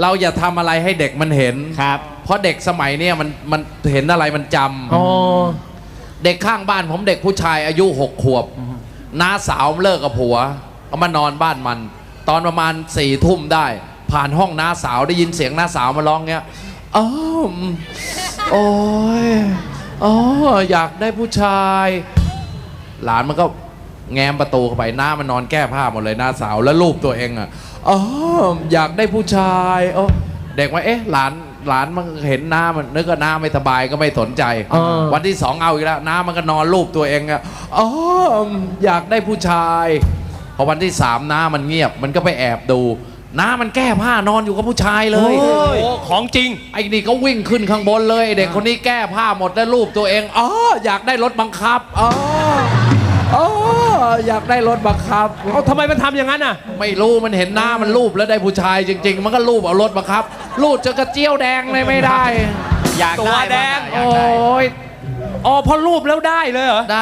เราอย่าทำอะไรให้เด็กมันเห็น ครับ เพราะเด็กสมัยเนี้ยมันมันเห็นอะไรมันจำ อ๋อ เด็กข้างบ้านผมเด็กผู้ชายอายุหกขวบน้าสาวเลิกกับผัว เอามานอนบ้านมัน ตอนประมาณสี่ทุ่มได้ ผ่านห้องน้าสาวได้ยินเสียงน้าสาวมาร้องเงี้ยอ้าวโอ้ยอ๋ออยากได้ผู้ชาย หลานมันก็ แง้มประตูเข้าไปหน้ามันนอนแก้ผ้าหมดเลยหน้าสาวแล้วรูปตัวเองอะอ๋ออยากได้ผู้ชายโอ้เด็กว่าเอ๊ะหลานหลานมันเห็นหน้ามันนึกว่าหน้าไม่สบายก็ไม่สนใจเออวันที่สองเอาอีกแล้วน้ามันก็นอนรูปตัวเองอะอ๋ออยากได้ผู้ชายพอวันที่สามน้ามันเงียบมันก็ไปแอบดูน้ามันแก้ผ้านอนอยู่กับผู้ชายเลยโอ้ของจริง ไอ้นี่ก็วิ่งขึ้นข้างบนเลยไอ้เด็กคนนี้แก้ผ้าหมดแล้วรูปตัวเองอ๋ออยากได้รถบังคับอ๋อ อ๋ออยากได้รถบังคับ เอาทำไมมันทำอย่างนั้นอะ ไม่รู้มันเห็นหน้ามันรูปแล้วได้ผู้ชายจริง ๆ มันก็รูปเอารถบังคับ รูดจนกระเจียวแดงเลยไม่ได้ อยากตัวได้แดงบ้าอะอยากโอ้ได้ ยอ๋อพอรูปแล้วได้เลยเหรอ